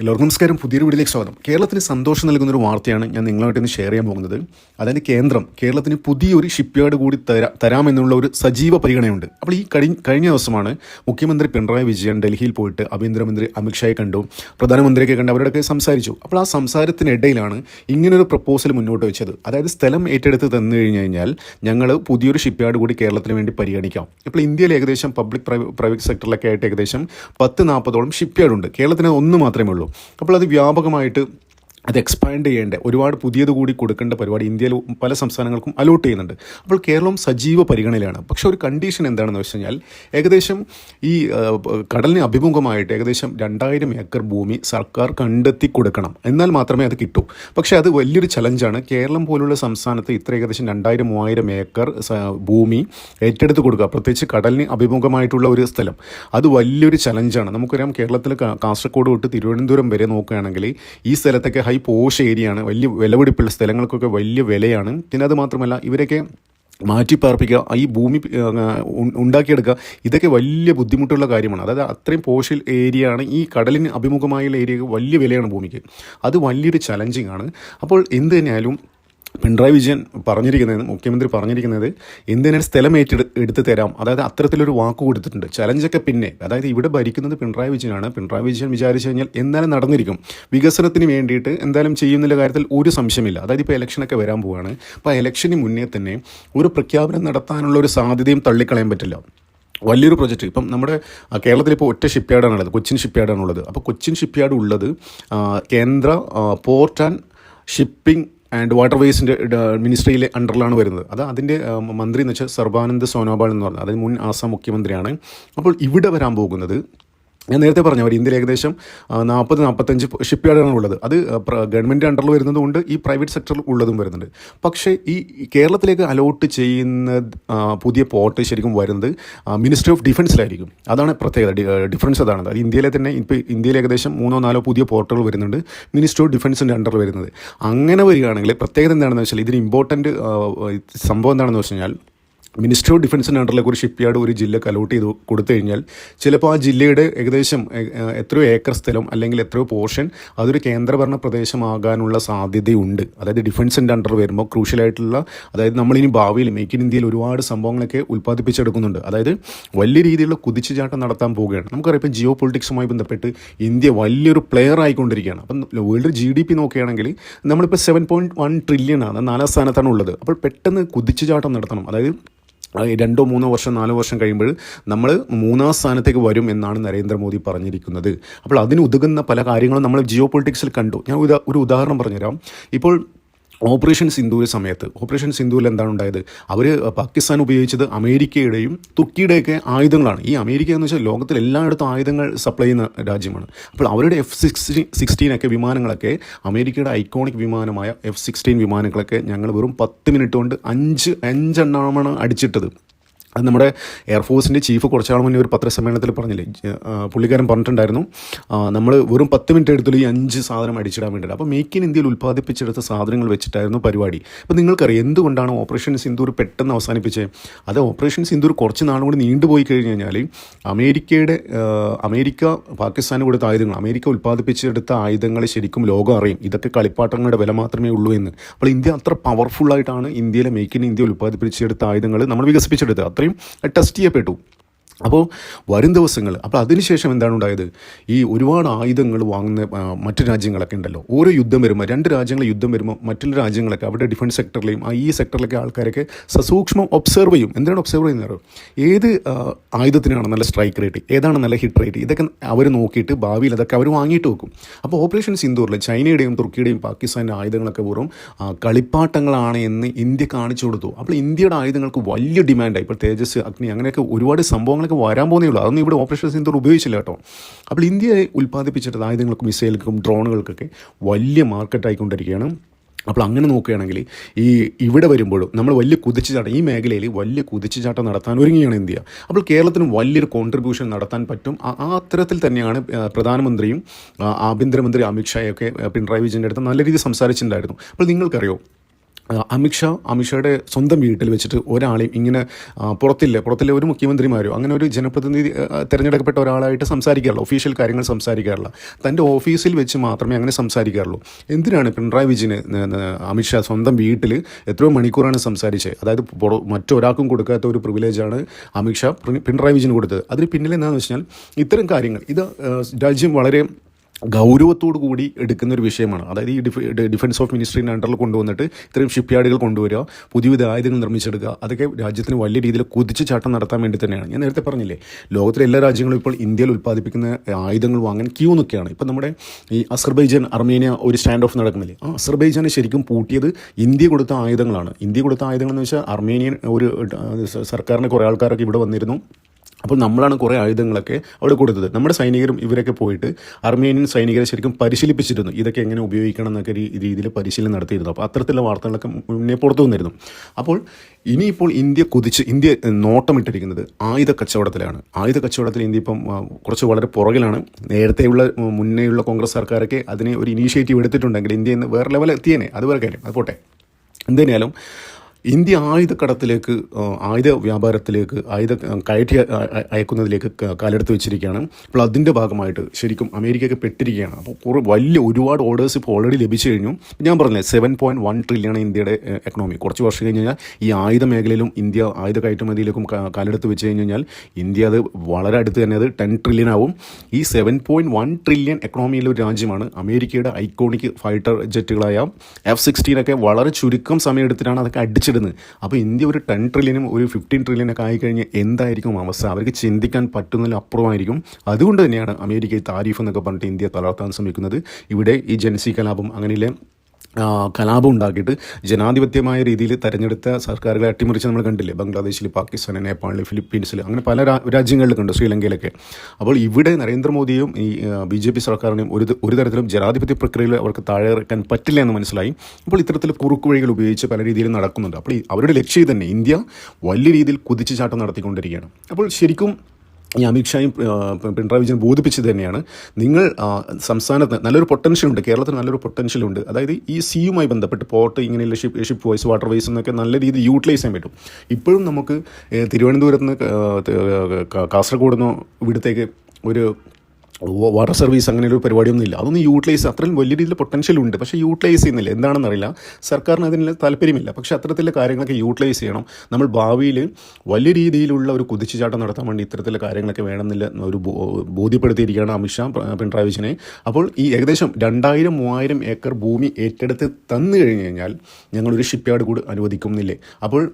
എല്ലാവർക്കും നമസ്കാരം. പുതിയൊരു വീഡിയോയിലേക്ക് സ്വാഗതം. കേരളത്തിന് സന്തോഷം നൽകുന്ന ഒരു വാർത്തയാണ് ഞാൻ നിങ്ങളുമായിട്ട് ഇന്ന് ഷെയർ ചെയ്യാൻ പോകുന്നത്. അതായത് കേന്ദ്രം കേരളത്തിന് പുതിയൊരു ഷിപ്പ്യാർഡ് കൂടി തരാ തരാമെന്നുള്ള ഒരു സജീവ പരിഗണനയുണ്ട്. അപ്പോൾ ഈ കഴിഞ്ഞ കഴിഞ്ഞ ദിവസമാണ് മുഖ്യമന്ത്രി പിണറായി വിജയൻ ഡൽഹിയിൽ പോയിട്ട് ആഭ്യന്തരമന്ത്രി അമിത്ഷായെ കണ്ടു. പ്രധാനമന്ത്രിയൊക്കെ കണ്ട് അവരോടൊക്കെ സംസാരിച്ചു. അപ്പോൾ ആ സംസാരത്തിനിടയിലാണ് ഇങ്ങനൊരു പ്രപ്പോസൽ മുന്നോട്ട് വെച്ചത്. അതായത് സ്ഥലം ഏറ്റെടുത്ത് തന്നു കഴിഞ്ഞു കഴിഞ്ഞാൽ ഞങ്ങൾ പുതിയൊരു ഷിപ്പ്യാർഡ് കൂടി കേരളത്തിന് വേണ്ടി പരിഗണിക്കാം. ഇപ്പോൾ ഇന്ത്യയിൽ ഏകദേശം പബ്ലിക് പ്രൈവറ്റ് സെക്ടറിലൊക്കെ ആയിട്ട് ഏകദേശം പത്ത് നാൽപ്പതോളം ഷിപ്പ്യാർഡ് ഉണ്ട്. കേരളത്തിന് ഒന്ന് മാത്രമേ ഉള്ളൂ. അപ്പോൾ അത് വ്യാപകമായിട്ട് അത് എക്സ്പാൻഡ് ചെയ്യേണ്ട ഒരുപാട് പുതിയത് കൂടി കൊടുക്കേണ്ട പരിപാടി ഇന്ത്യയിൽ പല സംസ്ഥാനങ്ങൾക്കും അലോട്ട് ചെയ്യുന്നുണ്ട്. അപ്പോൾ കേരളം സജീവ പരിഗണനയിലാണ്. പക്ഷെ ഒരു കണ്ടീഷൻ എന്താണെന്ന് വെച്ച് കഴിഞ്ഞാൽ ഏകദേശം ഈ കടലിന് അഭിമുഖമായിട്ട് ഏകദേശം രണ്ടായിരം ഏക്കർ ഭൂമി സർക്കാർ കണ്ടെത്തി കൊടുക്കണം. എന്നാൽ മാത്രമേ അത് കിട്ടൂ. പക്ഷേ അത് വലിയൊരു ചലഞ്ചാണ് കേരളം പോലുള്ള സംസ്ഥാനത്ത് ഇത്ര ഏകദേശം രണ്ടായിരം മൂവായിരം ഏക്കർ ഭൂമി ഏറ്റെടുത്ത് കൊടുക്കുക. പ്രത്യേകിച്ച് കടലിന് അഭിമുഖമായിട്ടുള്ള ഒരു സ്ഥലം. അത് വലിയൊരു ചലഞ്ചാണ് നമുക്കറിയാം കേരളത്തിൽ കാസർഗോഡ് തൊട്ട് തിരുവനന്തപുരം വരെ നോക്കുകയാണെങ്കിൽ ഈ സ്ഥലത്തൊക്കെ ഹൈ പോഷ് ഏരിയയാണ് വലിയ വിലപിടിപ്പുള്ള സ്ഥലങ്ങൾക്കൊക്കെ വലിയ വിലയാണ്. പിന്നെ അത് മാത്രമല്ല ഇവരൊക്കെ മാറ്റിപ്പാർപ്പിക്കുക ഈ ഭൂമി ഉണ്ടാക്കിയെടുക്കുക ഇതൊക്കെ വലിയ ബുദ്ധിമുട്ടുള്ള കാര്യമാണ്. അതായത് അത്രയും പോഷൽ ഏരിയ ആണ് ഈ കടലിന് അഭിമുഖമായുള്ള ഏരിയ വലിയ വിലയാണ് ഭൂമിക്ക്. അത് വലിയൊരു ചലഞ്ചിങ് ആണ്. അപ്പോൾ എന്ത് തന്നെയായാലും പിണറായി വിജയൻ പറഞ്ഞിരിക്കുന്നത് മുഖ്യമന്ത്രി പറഞ്ഞിരിക്കുന്നത് എന്തിനാണ് സ്ഥലം ഏറ്റെടു എടുത്ത് തരാം. അതായത് അത്തരത്തിലൊരു വാക്ക് കൊടുത്തിട്ടുണ്ട്. ചലഞ്ചൊക്കെ പിന്നെ. അതായത് ഇവിടെ ഭരിക്കുന്നത് പിണറായി വിജയനാണ്. പിണറായി വിജയൻ വിചാരിച്ചു കഴിഞ്ഞാൽ എന്തായാലും നടന്നിരിക്കും. വികസനത്തിന് വേണ്ടിയിട്ട് എന്തായാലും ചെയ്യുന്ന കാര്യത്തിൽ ഒരു സംശയമില്ല. അതായത് ഇപ്പോൾ ഇലക്ഷനൊക്കെ വരാൻ പോവുകയാണ് അപ്പോൾ ഇലക്ഷന് മുന്നേ തന്നെ ഒരു പ്രഖ്യാപനം നടത്താനുള്ള ഒരു സാധ്യതയും തള്ളിക്കളയാൻ പറ്റില്ല. വലിയൊരു പ്രൊജക്റ്റ് ഇപ്പം നമ്മുടെ കേരളത്തിൽ ഇപ്പോൾ ഒറ്റ ഷിപ്പ്യാർഡാണുള്ളത് കൊച്ചിൻ ഷിപ്പ്യാർഡാണുള്ളത് അപ്പോൾ കൊച്ചിൻ ഷിപ്പ്യാർഡ് ഉള്ളത് കേന്ദ്ര port and shipping and water വേസിന്റെ മിനിസ്ട്രിയിലെ അണ്ടറിലാണ് വരുന്നത്. അത് അതിന്റെ മന്ത്രി എന്ന് വെച്ചാൽ സർബാനന്ദ് സോനോബാൾ എന്ന് പറഞ്ഞത് അതിന് മുൻ ആസാം മുഖ്യമന്ത്രിയാണ്. അപ്പോൾ ഇവിടെ വരാൻ പോകുന്നത് ഞാൻ നേരത്തെ പറഞ്ഞു അവർ ഇന്ത്യയിൽ ഏകദേശം നാൽപ്പത് നാൽപ്പത്തഞ്ച് ഷിപ്പ് യാർഡാണ് ഉള്ളത്. അത് ഗവൺമെന്റ് അണ്ടറിൽ വരുന്നതുകൊണ്ട് ഈ പ്രൈവറ്റ് സെക്ടറിൽ ഉള്ളതും വരുന്നുണ്ട്. പക്ഷേ ഈ കേരളത്തിലേക്ക് അലോട്ട് ചെയ്യുന്ന പുതിയ പോർട്ട് ശരിക്കും വരുന്നത് മിനിസ്ട്രി ഓഫ് ഡിഫൻസിലായിരിക്കും അതാണ് പ്രത്യേകത ഡിഫറൻസ് അതാണ്. അത് ഇന്ത്യയിലെ തന്നെ ഇപ്പോൾ ഇന്ത്യയിൽ ഏകദേശം മൂന്നോ നാലോ പുതിയ പോർട്ടുകൾ വരുന്നുണ്ട് മിനിസ്ട്രി ഓഫ് ഡിഫൻസിന്റെ അണ്ടറിൽ വരുന്നത്. അങ്ങനെ വരികയാണെങ്കിൽ പ്രത്യേകത എന്താണെന്ന് വെച്ചാൽ ഇതിന് ഇമ്പോർട്ടന്റ് സംഭവം എന്താണെന്ന് വെച്ച് കഴിഞ്ഞാൽ മിനിസ്ട്രി ഓഫ് ഡിഫൻസിന്റെ അണ്ടറിലേക്ക് ഒരു ഷിപ്പ് യാർഡ് ഒരു ജില്ലക്ക് അലോട്ട് ചെയ്ത് കൊടുത്തു കഴിഞ്ഞാൽ ചിലപ്പോൾ ആ ജില്ലയുടെ ഏകദേശം എത്രയോ ഏക്കർ സ്ഥലം അല്ലെങ്കിൽ എത്രയോ പോർഷൻ അതൊരു കേന്ദ്രഭരണ പ്രദേശമാകാനുള്ള സാധ്യതയുണ്ട്. അതായത് ഡിഫൻസിന്റെ അണ്ടർ വരുമ്പോൾ ക്രൂഷ്യലായിട്ടുള്ള അതായത് നമ്മളിനി ഭാവിയിൽ മേക്ക് ഇൻ ഇന്ത്യയിൽ ഒരുപാട് സംഭവങ്ങളൊക്കെ ഉൽപ്പാദിപ്പിച്ചെടുക്കുന്നുണ്ട്. അതായത് വലിയ രീതിയിലുള്ള കുതിച്ചുചാട്ടം നടത്താൻ പോവുകയാണ്. നമുക്കറിയാം ഇപ്പോൾ ജിയോ പൊളിറ്റിക്സുമായി ബന്ധപ്പെട്ട് ഇന്ത്യ വലിയൊരു പ്ലെയർ ആയിക്കൊണ്ടിരിക്കുകയാണ്. അപ്പം വേൾഡ് ജി ഡി പി നോക്കുകയാണെങ്കിൽ നമ്മളിപ്പോൾ സെവൻ പോയിന്റ് വൺ ട്രില്യൺ ആണ് നാലാം സ്ഥാനത്താണ് ഉള്ളത് അപ്പോൾ പെട്ടെന്ന് കുതിച്ചുചാട്ടം നടത്തണം. അതായത് രണ്ടോ മൂന്നോ വർഷം നാലോ വർഷം കഴിയുമ്പോൾ നമ്മൾ മൂന്നാം സ്ഥാനത്തേക്ക് വരും എന്നാണ് നരേന്ദ്രമോദി പറഞ്ഞിരിക്കുന്നത്. അപ്പോൾ അതിന് ഉതകുന്ന പല കാര്യങ്ങളും നമ്മൾ ജിയോ പൊളിറ്റിക്സിൽ കണ്ടു. ഞാൻ ഒരു ഉദാഹരണം പറഞ്ഞുതരാം. ഇപ്പോൾ ഓപ്പറേഷൻ സിന്ധുവിന്റെ സമയത്ത് ഓപ്പറേഷൻ സിന്ധുവിൽ എന്താണ് ഉണ്ടായത്? അവർ പാകിസ്ഥാൻ ഉപയോഗിച്ചത് അമേരിക്കയുടെയും തുർക്കിയുടെയൊക്കെ ആയുധങ്ങളാണ്. ഈ അമേരിക്ക എന്ന് വെച്ചാൽ ലോകത്തിൽ എല്ലായിടത്തും ആയുധങ്ങൾ സപ്ലൈ ചെയ്യുന്ന രാജ്യമാണ്. അപ്പോൾ അവരുടെ എഫ് സിക്സ്റ്റീൻ സിക്സ്റ്റീനൊക്കെ വിമാനങ്ങളൊക്കെ അമേരിക്കയുടെ ഐക്കോണിക് വിമാനമായ എഫ് സിക്സ്റ്റീൻ വിമാനങ്ങളൊക്കെ ഞങ്ങൾ വെറും പത്ത് മിനിറ്റ് കൊണ്ട് അഞ്ച് അഞ്ചെണ്ണമാണ് അടിച്ചിട്ടത്. അത് നമ്മുടെ എയർഫോഴ്സിന്റെ ചീഫ് കുറച്ചാൾ മുന്നേ ഒരു പത്രസമ്മേളനത്തിൽ പറഞ്ഞില്ലേ പുള്ളിക്കാരൻ പറഞ്ഞിട്ടുണ്ടായിരുന്നു നമ്മൾ വെറും പത്ത് മിനിറ്റ് എടുത്തുള്ള ഈ അഞ്ച് സാധനം അടിച്ചിടാൻ വേണ്ടിയിട്ട്. അപ്പോൾ മേക്ക് ഇൻ ഇന്ത്യയിൽ ഉൽപ്പാദിപ്പിച്ചെടുത്ത സാധനങ്ങൾ വെച്ചിട്ടായിരുന്നു പരിപാടി. അപ്പോൾ നിങ്ങൾക്കറിയാം എന്തുകൊണ്ടാണ് ഓപ്പറേഷൻ സിന്ദൂർ പെട്ടെന്ന് അവസാനിപ്പിച്ചത്? അത് ഓപ്പറേഷൻ സിന്ദൂർ കുറച്ച് നാളും കൂടി നീണ്ടുപോയി കഴിഞ്ഞ് കഴിഞ്ഞാൽ അമേരിക്കയുടെ അമേരിക്ക പാകിസ്ഥാന് കൊടുത്ത ആയുധങ്ങൾ അമേരിക്ക ഉൽപ്പാദിപ്പിച്ചെടുത്ത ആയുധങ്ങൾ ശരിക്കും ലോകം അറിയും. ഇതൊക്കെ കളിപ്പാട്ടങ്ങളുടെ വില മാത്രമേ ഉള്ളൂ എന്ന്. അപ്പോൾ ഇന്ത്യ അത്ര പവർഫുള്ളായിട്ടാണ് ഇന്ത്യയിലെ മേക്ക് ഇൻ ഇന്ത്യ ഉൽപ്പാദിപ്പിച്ചെടുത്ത ആയുധങ്ങൾ നമ്മൾ വികസിപ്പിച്ചെടുത്തത്. അത്രയും ടെസ്റ്റ് ചെയ്യപ്പെട്ടു. അപ്പോൾ വരും ദിവസങ്ങൾ അപ്പോൾ അതിനുശേഷം എന്താണ് ഉണ്ടായത്? ഈ ഒരുപാട് ആയുധങ്ങൾ വാങ്ങുന്ന മറ്റു രാജ്യങ്ങളൊക്കെ ഉണ്ടല്ലോ. ഓരോ യുദ്ധം വരുമ്പോൾ രണ്ട് രാജ്യങ്ങൾ യുദ്ധം വരുമ്പോൾ മറ്റുള്ള രാജ്യങ്ങളൊക്കെ അവരുടെ ഡിഫൻസ് സെക്ടറിലെയും ഈ സെക്ടറിലൊക്കെ ആൾക്കാരൊക്കെ സസൂക്ഷ്മം ഒബ്സർവ് ചെയ്യും. എന്താണ് ഒബ്സർവ് ചെയ്യുന്നത് ഏത് ആയുധത്തിനാണ് നല്ല സ്ട്രൈക്ക് റേറ്റ്? ഏതാണ് നല്ല ഹിറ്റ് റേറ്റ്? ഇതൊക്കെ അവർ നോക്കിയിട്ട് ഭാവിയിൽ അതൊക്കെ അവർ വാങ്ങിയിട്ട് വെക്കും. അപ്പോൾ ഓപ്പറേഷൻ സിന്ദൂറിൽ ചൈനയുടെയും തുർക്കിയുടെയും പാകിസ്ഥാന്റെ ആയുധങ്ങളൊക്കെ വെറും കളിപ്പാട്ടങ്ങളാണ് എന്ന് ഇന്ത്യ കാണിച്ചു കൊടുത്തു. അപ്പോൾ ഇന്ത്യയുടെ ആയുധങ്ങൾക്ക് വലിയ ഡിമാൻഡായി. ഇപ്പോൾ തേജസ് അഗ്നി അങ്ങനെയൊക്കെ ഒരുപാട് സംഭവങ്ങളൊക്കെ വരാൻ പോകുന്നേ ഉള്ളൂ. അതൊന്നും ഇവിടെ ഓപ്പറേഷൻ സിന്ദൂർ ഉപയോഗിച്ചില്ല കേട്ടോ. അപ്പോൾ ഇന്ത്യ ഉൽപ്പാദിപ്പിച്ചിട്ട് ആയുധങ്ങൾക്കും മിസൈലുകൾക്കും ഡ്രോണുകൾക്കൊക്കെ വലിയ മാർക്കറ്റായിക്കൊണ്ടിരിക്കുകയാണ് അപ്പോൾ അങ്ങനെ നോക്കുകയാണെങ്കിൽ ഈ ഇവിടെ വരുമ്പോഴും നമ്മൾ വലിയ കുതിച്ചുചാട്ടം ഈ മേഖലയിൽ വലിയ കുതിച്ചുചാട്ടം നടത്താൻ ഒരുങ്ങിയാണ് ഇന്ത്യ. അപ്പോൾ കേരളത്തിന് വലിയൊരു കോൺട്രിബ്യൂഷൻ നടത്താൻ പറ്റും. ആ അത്തരത്തിൽ തന്നെയാണ് പ്രധാനമന്ത്രിയും ആഭ്യന്തരമന്ത്രി അമിത്ഷായൊക്കെ പിണറായി വിജയന്റെ അടുത്ത് നല്ല രീതിയിൽ സംസാരിച്ചിട്ടുണ്ടായിരുന്നു. അപ്പോൾ നിങ്ങൾക്കറിയോ അമിത്ഷാ അമിത്ഷായുടെ സ്വന്തം വീട്ടിൽ വെച്ചിട്ട് ഒരാളെയും ഇങ്ങനെ പുറത്തില്ല പുറത്തില്ല ഒരു മുഖ്യമന്ത്രിമാരോ അങ്ങനെ ഒരു ജനപ്രതിനിധി തിരഞ്ഞെടുക്കപ്പെട്ട ഒരാളായിട്ട് സംസാരിക്കാറുള്ളൂ ഒഫീഷ്യൽ കാര്യങ്ങൾ സംസാരിക്കാറില്ല. തന്റെ ഓഫീസിൽ വെച്ച് മാത്രമേ അങ്ങനെ സംസാരിക്കാറുള്ളൂ. എന്തിനാണ് പിണറായി വിജയന് അമിത്ഷാ സ്വന്തം വീട്ടിൽ എത്രയോ മണിക്കൂറാണ് സംസാരിച്ചത്? അതായത് മറ്റൊരാൾക്കും കൊടുക്കാത്ത ഒരു പ്രിവിലേജാണ് അമിത്ഷാ പിണ- പിണറായി വിജയന് കൊടുത്തത്. അതിന് പിന്നിൽ എന്താണെന്ന് വെച്ചാൽ ഇത്തരം കാര്യങ്ങൾ ഇത് രാജ്യം വളരെ ഗൗരവത്തോടു കൂടി എടുക്കുന്ന ഒരു വിഷയമാണ്. അതായത് ഈ ഡിഫ് ഡിഫൻസ് ഓഫ് മിനിസ്ട്രീന്റെ അണ്ടറിൽ കൊണ്ടുവന്നിട്ട് ഇത്രയും ഷിപ്പ് യാർഡുകൾ കൊണ്ടുവരിക പുതിയ ആയുധങ്ങൾ നിർമ്മിച്ചെടുക്കുക അതൊക്കെ രാജ്യത്തിന് വലിയ രീതിയിൽ കുതിച്ച് ചാട്ടം നടത്താൻ വേണ്ടി തന്നെയാണ്. ഞാൻ നേരത്തെ പറഞ്ഞില്ലേ ലോകത്തിലെ എല്ലാ രാജ്യങ്ങളും ഇപ്പോൾ ഇന്ത്യയിൽ ഉൽപ്പാദിപ്പിക്കുന്ന ആയുധങ്ങൾ വാങ്ങാൻ ക്യൂ നിൽക്കുകയാണ്. ഇപ്പം നമ്മുടെ ഈ അസർബൈജാൻ അർമേനിയ ഒരു സ്റ്റാൻഡ് ഓഫ് നടക്കുന്നില്ലേ ആ അസർബൈജാന് ശരിക്കും പൂട്ടിയത് ഇന്ത്യ കൊടുത്ത ആയുധങ്ങളാണ്. ഇന്ത്യ കൊടുത്ത ആയുധങ്ങൾ എന്ന് വെച്ചാൽ അർമേനിയൻ ഒരു സർക്കാരിന്റെ കുറേ ആൾക്കാരൊക്കെ ഇവിടെ വന്നിരുന്നു. അപ്പോൾ നമ്മളാണ് കുറേ ആയുധങ്ങളൊക്കെ അവിടെ കൊടുത്തത്. നമ്മുടെ സൈനികരും ഇവരൊക്കെ പോയിട്ട് അർമേനിയൻ സൈനികരെ ശരിക്കും പരിശീലിപ്പിച്ചിരുന്നു. ഇതൊക്കെ എങ്ങനെ ഉപയോഗിക്കണം എന്നൊക്കെ രീതിയിൽ പരിശീലനം നടത്തിയിരുന്നു. അപ്പോൾ അത്തരത്തിലുള്ള വാർത്തകളൊക്കെ മുന്നേ പുറത്തു വന്നിരുന്നു. അപ്പോൾ ഇനിയിപ്പോൾ ഇന്ത്യ കുതിച്ച് ഇന്ത്യ നോട്ടമിട്ടിരിക്കുന്നത് ആയുധ കച്ചവടത്തിലാണ്. ആയുധ കച്ചവടത്തിൽ ഇന്ത്യ ഇപ്പം കുറച്ച് വളരെ പുറകിലാണ്. നേരത്തെയുള്ള മുന്നേയുള്ള കോൺഗ്രസ് സർക്കാരൊക്കെ അതിനെ ഒരു ഇനീഷ്യേറ്റീവ് എടുത്തിട്ടുണ്ടെങ്കിൽ ഇന്ത്യ ഇന്ന് വേറെ ലെവൽ എത്തിയേനെ. അത് വേറെ കാര്യം. അത് പോട്ടെ. എന്തായാലും ഇന്ത്യ ആയുധ കടത്തിലേക്ക് ആയുധ വ്യാപാരത്തിലേക്ക് ആയുധ കയറ്റി അയക്കുന്നതിലേക്ക് കാലെടുത്ത് വെച്ചിരിക്കുകയാണ്. അപ്പോൾ അതിന്റെ ഭാഗമായിട്ട് ശരിക്കും അമേരിക്കയ്ക്ക് പെട്ടിരിക്കുകയാണ്. അപ്പോൾ കുറേ വലിയ ഒരുപാട് ഓർഡേഴ്സ് ഇപ്പോൾ ഓൾറെഡി ലഭിച്ചു കഴിഞ്ഞു. ഞാൻ പറഞ്ഞില്ലേ സെവൻ പോയിന്റ് വൺ ട്രില്യൺ ഇന്ത്യയുടെ എക്കണോമി കുറച്ച് വർഷം കഴിഞ്ഞ് കഴിഞ്ഞാൽ ഈ ആയുധ മേഖലയിലും ഇന്ത്യ ആയുധ കയറ്റുമതിയിലേക്കും കാലെടുത്ത് വെച്ച് കഴിഞ്ഞ് കഴിഞ്ഞാൽ ഇന്ത്യ അത് വളരെ അടുത്ത് തന്നെ അത് ടെൻ ട്രില്യൺ ആവും. ഈ സെവൻ പോയിന്റ് വൺ ട്രില്യൺ എക്കണോമിയിലെ ഒരു രാജ്യമാണ് അമേരിക്കയുടെ ഐക്കോണിക് ഫൈറ്റർ ജെറ്റുകളായ എഫ് സിക്സ്റ്റീനൊക്കെ വളരെ ചുരുക്കം സമയം എടുത്തിട്ടാണ് അതൊക്കെ അടിച്ചിടുന്നത് അപ്പോൾ ഇന്ത്യ ഒരു ടെൻ ട്രില്യനും ഒരു ഫിഫ്റ്റീൻ ട്രില്യനൊക്കെ ആയിക്കഴിഞ്ഞാൽ എന്തായിരിക്കും അവസ്ഥ? അവർക്ക് ചിന്തിക്കാൻ പറ്റുന്നതിൽ അപ്പുറമായിരിക്കും. അതുകൊണ്ട് തന്നെയാണ് അമേരിക്ക ഈ താരിഫ് എന്നൊക്കെ പറഞ്ഞിട്ട് ഇന്ത്യ തളർത്താൻ ശ്രമിക്കുന്നത്. ഇവിടെ ഈ ജനസി കലാപം അങ്ങനെയുള്ള കലാപം ഉണ്ടാക്കിയിട്ട് ജനാധിപത്യമായ രീതിയിൽ തെരഞ്ഞെടുത്ത സർക്കാരുകളെ അട്ടിമറിച്ച് നമ്മൾ കണ്ടില്ലേ? ബംഗ്ലാദേശിൽ പാകിസ്ഥാൻ നേപ്പാളിൽ ഫിലിപ്പീൻസിൽ അങ്ങനെ പല രാജ്യങ്ങളിൽ കണ്ടു ശ്രീലങ്കയിലൊക്കെ. അപ്പോൾ ഇവിടെ നരേന്ദ്രമോദിയും ഈ ബി ജെ പി സർക്കാരിനെയും ഒരു ഒരു തരത്തിലും ജനാധിപത്യ പ്രക്രിയയിൽ അവർക്ക് താഴെ ഇറക്കാൻ പറ്റില്ല എന്ന് മനസ്സിലായി. അപ്പോൾ ഇത്തരത്തിൽ കുറുക്കു വഴികൾ ഉപയോഗിച്ച് പല രീതിയിൽ നടക്കുന്നുണ്ട്. അപ്പോൾ അവരുടെ ലക്ഷ്യം തന്നെ. ഇന്ത്യ വലിയ രീതിയിൽ കുതിച്ചു ചാട്ടം നടത്തിക്കൊണ്ടിരിക്കുകയാണ്. അപ്പോൾ ശരിക്കും ഈ അമിത്ഷായും പിണറായി വിജയൻ ബോധിപ്പിച്ചത് തന്നെയാണ്. നിങ്ങൾ സംസ്ഥാനത്ത് നല്ലൊരു പൊട്ടൻഷ്യൽ ഉണ്ട് കേരളത്തിന് നല്ലൊരു പൊട്ടൻഷ്യൽ ഉണ്ട് അതായത് ഈ സിയുമായി ബന്ധപ്പെട്ട് പോർട്ട് ഇങ്ങനെയുള്ള ship ship wise water wise എന്നൊക്കെ നല്ല രീതിയിൽ യൂട്ടിലൈസ് ചെയ്യാൻ പറ്റും. ഇപ്പോഴും നമുക്ക് തിരുവനന്തപുരത്ത് നിന്ന് കാസർഗോഡ് നിന്ന് ഇവിടത്തേക്ക് ഒരു വാട്ടർ സർവീസ് അങ്ങനെ ഒരു പരിപാടിയൊന്നും ഇല്ല അതൊന്നും യൂട്ടിലൈസ് അത്രയും വലിയ രീതിയിൽ പൊട്ടൻഷ്യൽ ഉണ്ട്. പക്ഷേ യൂട്ടിലൈസ് ചെയ്യുന്നില്ല. എന്താണെന്നറിയില്ല. സർക്കാരിന് അതിന് താല്പര്യമില്ല. പക്ഷേ അത്തരത്തിലുള്ള കാര്യങ്ങളൊക്കെ യൂട്ടിലൈസ് ചെയ്യണം. നമ്മൾ ഭാവിയിൽ വലിയ രീതിയിലുള്ള ഒരു കുതിച്ചുചാട്ടം നടത്താൻ വേണ്ടി ഇത്തരത്തിലുള്ള കാര്യങ്ങളൊക്കെ വേണമെന്നില്ല ഒരു ബോധ്യപ്പെടുത്തിയിരിക്കുകയാണ് അമിത്ഷാ പിണറായി വിജയനെ. അപ്പോൾ ഈ ഏകദേശം രണ്ടായിരം മൂവായിരം ഏക്കർ ഭൂമി ഏറ്റെടുത്ത് തന്നു കഴിഞ്ഞു കഴിഞ്ഞാൽ ഞങ്ങളൊരു ഷിപ്പ് യാർഡ് കൂടി അനുവദിക്കുന്നില്ലേ? അപ്പോൾ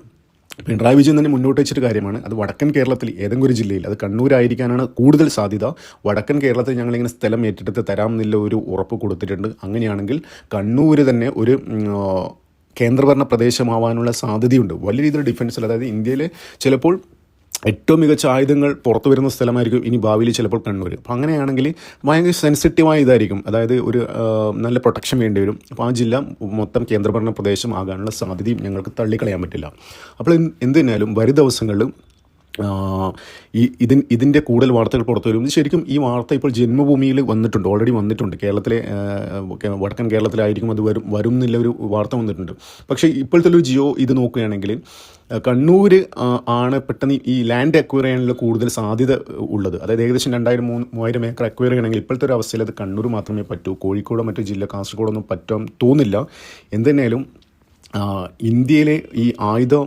പിണറായി വിജയൻ തന്നെ മുന്നോട്ട് വെച്ചൊരു കാര്യമാണ്. അത് വടക്കൻ കേരളത്തിൽ ഏതെങ്കിലും ഒരു ജില്ലയിൽ അത് കണ്ണൂരായിരിക്കാനാണ് കൂടുതൽ സാധ്യത. വടക്കൻ കേരളത്തിൽ ഞങ്ങളിങ്ങനെ സ്ഥലം ഏറ്റെടുത്ത് തരാം എന്നുള്ള ഒരു ഉറപ്പ് കൊടുത്തിട്ടുണ്ട്. അങ്ങനെയാണെങ്കിൽ കണ്ണൂർ തന്നെ ഒരു കേന്ദ്രഭരണ പ്രദേശമാവാനുള്ള സാധ്യതയുണ്ട്. വലിയ രീതിയിൽ ഡിഫൻസിൽ അതായത് ഇന്ത്യയിലെ ചിലപ്പോൾ ഏറ്റവും മികച്ച ആയുധങ്ങൾ പുറത്തു വരുന്ന സ്ഥലമായിരിക്കും ഇനി ഭാവിയിൽ ചിലപ്പോൾ കണ്ണൂർ. അപ്പോൾ അങ്ങനെയാണെങ്കിൽ ഭയങ്കര സെൻസിറ്റീവായ ഇതായിരിക്കും. അതായത് ഒരു നല്ല പ്രൊട്ടക്ഷൻ വേണ്ടി വരും. അപ്പോൾ ആ ജില്ല മൊത്തം കേന്ദ്രഭരണ പ്രദേശം ആകാനുള്ള സാധ്യതയും ഞങ്ങൾക്ക് തള്ളിക്കളയാൻ പറ്റില്ല. അപ്പോൾ എന്ത് തന്നെയാലും വരും ദിവസങ്ങളിൽ ആ, ഈ ഇതിൻ ഇതിന്റെ കൂടുതൽ വാർത്തകൾ പുറത്തു വരും. ശരിക്കും ഈ വാർത്ത ഇപ്പോൾ ജന്മഭൂമിയിൽ വന്നിട്ടുണ്ട് ഓൾറെഡി വന്നിട്ടുണ്ട്. കേരളത്തിലെ വടക്കൻ കേരളത്തിലായിരിക്കും അത് വരും വരും എന്നുള്ള ഒരു വാർത്ത വന്നിട്ടുണ്ട്. പക്ഷേ ഇപ്പോഴത്തെ ഒരു ജിയോ ഇത് നോക്കുകയാണെങ്കിൽ കണ്ണൂർ ആണ് പെട്ടെന്ന് ഈ ലാൻഡ് അക്വയർ ചെയ്യാനുള്ള കൂടുതൽ സാധ്യത ഉള്ളത്. അതായത് ഏകദേശം രണ്ടായിരം മൂന്ന് മൂവായിരം ഏക്കർ അക്വയർ ചെയ്യണമെങ്കിൽ ഇപ്പോഴത്തെ ഒരു അവസ്ഥയിൽ അത് കണ്ണൂർ മാത്രമേ പറ്റൂ. കോഴിക്കോടോ മറ്റു ജില്ല കാസർഗോഡൊന്നും പറ്റാൻ തോന്നില്ല. എന്തെന്നാലും ഇന്ത്യയിലെ ഈ ആയുധം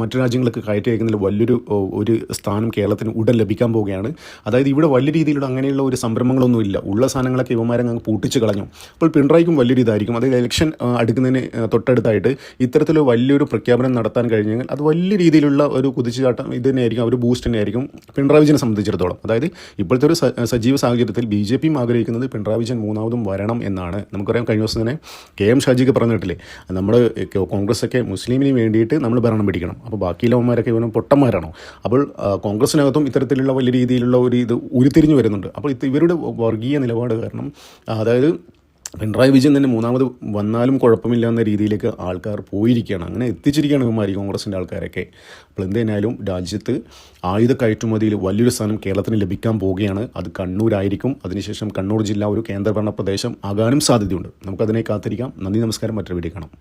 മറ്റു രാജ്യങ്ങൾക്ക് കയറ്റി അയക്കുന്നതിൽ വലിയൊരു ഒരു സ്ഥാനം കേരളത്തിന് ഉടൻ ലഭിക്കാൻ പോവുകയാണ്. അതായത് ഇവിടെ വലിയ രീതിയിലുള്ള അങ്ങനെയുള്ള ഒരു സംരംഭങ്ങളൊന്നും ഇല്ല. ഉള്ള സാധനങ്ങളൊക്കെ ഇവന്മാരങ്ങ് അങ്ങ് പൂട്ടിച്ച് കളഞ്ഞു. അപ്പോൾ പിണറായിക്കും വലിയൊരു ഇതായിരിക്കും. അതായത് ഇലക്ഷൻ അടുക്കുന്നതിന് തൊട്ടടുത്തായിട്ട് ഇത്തരത്തിലൊരു വലിയൊരു പ്രഖ്യാപനം നടത്താൻ കഴിഞ്ഞെങ്കിൽ അത് വലിയ രീതിയിലുള്ള ഒരു കുതിച്ചുചാട്ടം ഇത് തന്നെയായിരിക്കും. ഒരു ബൂസ്റ്റ് തന്നെയായിരിക്കും പിണറായി വിജയനെ സംബന്ധിച്ചിടത്തോളം. അതായത് ഇപ്പോഴത്തെ ഒരു സജീവ സാഹചര്യത്തിൽ ബി ജെ പിയും ആഗ്രഹിക്കുന്നത് പിണറായി വിജയൻ മൂന്നാമതും വരണം എന്നാണ്. നമുക്കറിയാം കഴിഞ്ഞ ദിവസം തന്നെ കെ എം ഷാജിക്ക് പറഞ്ഞിട്ടില്ലേ നമ്മുടെ ഒക്കെ മുസ്ലിമിന് വേണ്ടിയിട്ട് നമ്മൾ ഭരണം പിടിക്കണം. അപ്പോൾ ബാക്കിയുള്ളവന്മാരൊക്കെ ഇവനും പൊട്ടന്മാരാണോ? അപ്പോൾ കോൺഗ്രസ്സിനകത്തും ഇത്തരത്തിലുള്ള വലിയ രീതിയിലുള്ള ഒരു ഇത് ഉരുത്തിരിഞ്ഞു വരുന്നുണ്ട്. അപ്പോൾ ഇവരുടെ വർഗീയ നിലപാട് കാരണം അതായത് പിണറായി വിജയൻ തന്നെ മൂന്നാമത് വന്നാലും കുഴപ്പമില്ല എന്ന രീതിയിലേക്ക് ആൾക്കാർ പോയിരിക്കുകയാണ്. അങ്ങനെ എത്തിച്ചിരിക്കുകയാണ് ഇവന്മാർ കോൺഗ്രസിന്റെ ആൾക്കാരൊക്കെ. അപ്പോൾ എന്തായാലും രാജ്യത്ത് ആയുധ കയറ്റുമതിയിൽ വലിയൊരു സ്ഥാനം കേരളത്തിന് ലഭിക്കാൻ പോവുകയാണ്. അത് കണ്ണൂരായിരിക്കും. അതിനുശേഷം കണ്ണൂർ ജില്ല ഒരു കേന്ദ്രഭരണ പ്രദേശം ആകാനും സാധ്യതയുണ്ട്. നമുക്കതിനെ കാത്തിരിക്കാം. നന്ദി നമസ്കാരം. മറ്റൊരു വീഡിയോ കാണാം.